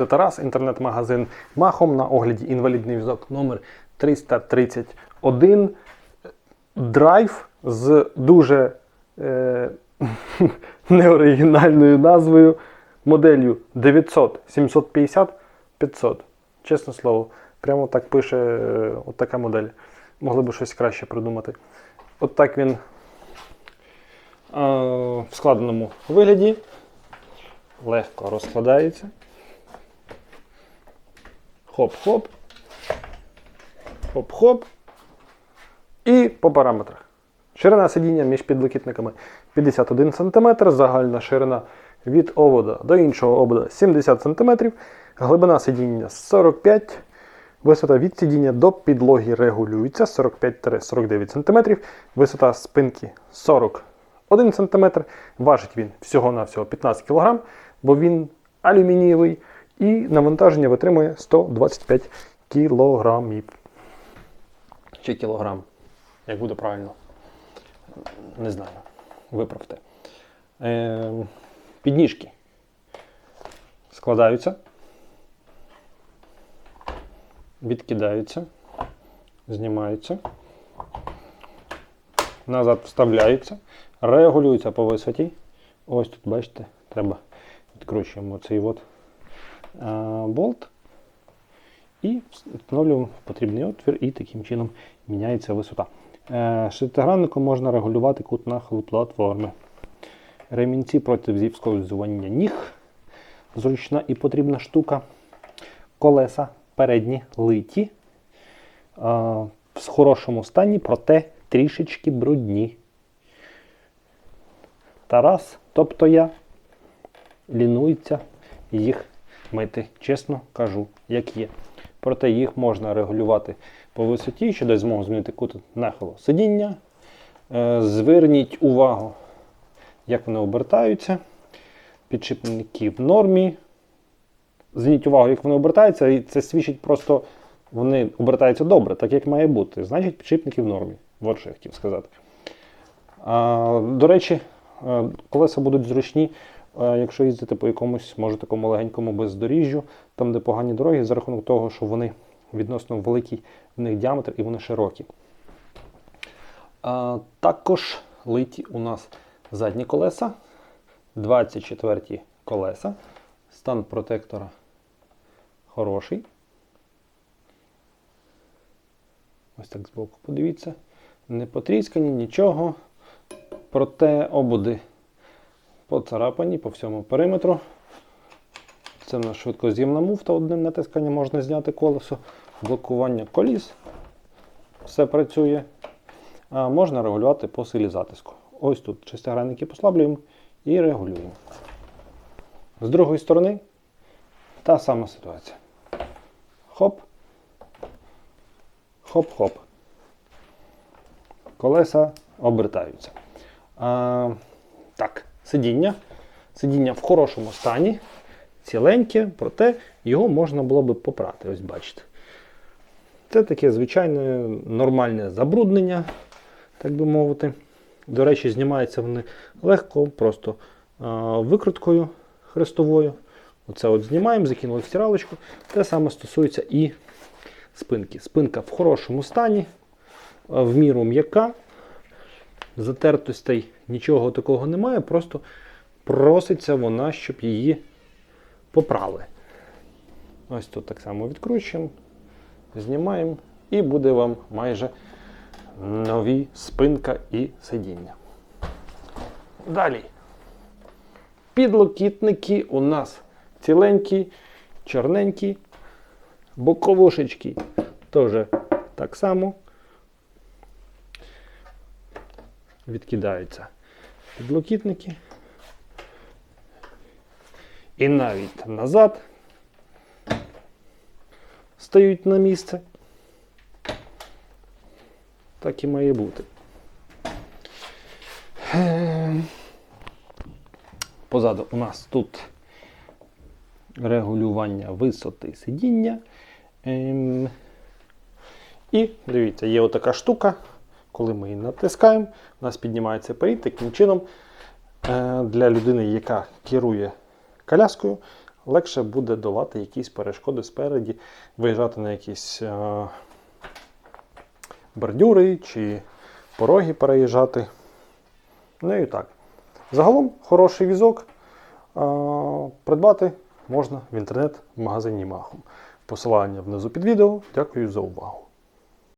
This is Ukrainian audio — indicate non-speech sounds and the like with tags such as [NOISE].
Це Тарас, інтернет-магазин Махом на огляді інвалідний візок номер 331. Драйв з дуже е, [LAUGHS] неоригінальною назвою моделлю 900, 750, 500. Чесне слово, прямо так пише е, от така модель. Могли б щось краще придумати. От так він е, в складеному вигляді легко розкладається. Хоп-хоп. Хоп-хоп. І по параметрах. Ширина сидіння між підлокітниками 51 см, загальна ширина від овода до іншого обода 70 см, глибина сидіння 45 Висота від сидіння до підлоги регулюється 45-49 см, висота спинки 41 см, важить він всього-навсього 15 кг, бо він алюмінієвий і навантаження витримує 125 кг. Чи кілограм, як буде правильно. Не знаю. Виправте. Е, підніжки складаються відкидаються, знімаються, назад вставляються, регулюються по висоті. Ось тут, бачите, треба відкручуємо цей от болт і встановлюємо потрібний отвір, і таким чином міняється висота. Е, Шестигранником можна регулювати кут нахилу платформи. Ремінці проти зівскользування ніг. Зручна і потрібна штука. Колеса передні литі. В хорошому стані, проте трішечки брудні. Тарас, тобто я, лінується їх мити. Чесно кажу, як є. Проте їх можна регулювати по висоті, що дасть змогу змінити кут нахилу сидіння. Е, Зверніть увагу, як вони обертаються. Підшипники в нормі. Зверніть увагу, як вони обертаються, і це свідчить просто, вони обертаються добре, так як має бути. Значить, підшипники в нормі. От що я хотів сказати. До речі, е, колеса будуть зручні, якщо їздити по якомусь, може, такому легенькому бездоріжжю, там, де погані дороги, за рахунок того, що вони відносно великий в них діаметр і вони широкі. А, Також литі у нас задні колеса, 24 колеса. Стан протектора хороший. Ось так збоку подивіться. Не потріскані, нічого. Проте обуди поцарапані по всьому периметру. Це в нас швидкоз'ємна муфта, одним натисканням можна зняти колесо, блокування коліс. Все працює. А можна регулювати по силі затиску. Ось тут шестигранники послаблюємо і регулюємо. З другої сторони та сама ситуація. Хоп. Хоп-хоп. Колеса обертаються. А, Так, сидіння. Сидіння в хорошому стані, ціленьке, проте його можна було би попрати. Ось бачите. Це таке звичайне нормальне забруднення, так би мовити. До речі, знімаються вони легко, просто викруткою хрестовою. Оце от знімаємо, закинули в стиралочку. Те саме стосується і спинки. Спинка в хорошому стані, в міру м'яка. Затертостей нічого такого немає, просто проситься вона, щоб її попрали. Ось тут так само відкручуємо, знімаємо, і буде вам майже нові спинка і сидіння. Далі. Підлокітники у нас ціленькі, чорненькі, боковушечки теж так само відкидаються підлокітники. І навіть назад стають на місце. Так і має бути. Позаду у нас тут регулювання висоти сидіння. Ем, І дивіться, є отака штука. Коли ми її натискаємо, у нас піднімається перід. Таким чином, е, для людини, яка керує коляскою, легше буде долати якісь перешкоди спереді, виїжджати на якісь е, бордюри чи пороги переїжджати. Ну і так. Загалом хороший візок е, придбати можна в інтернет-магазині Махом. Посилання внизу під відео. Дякую за увагу.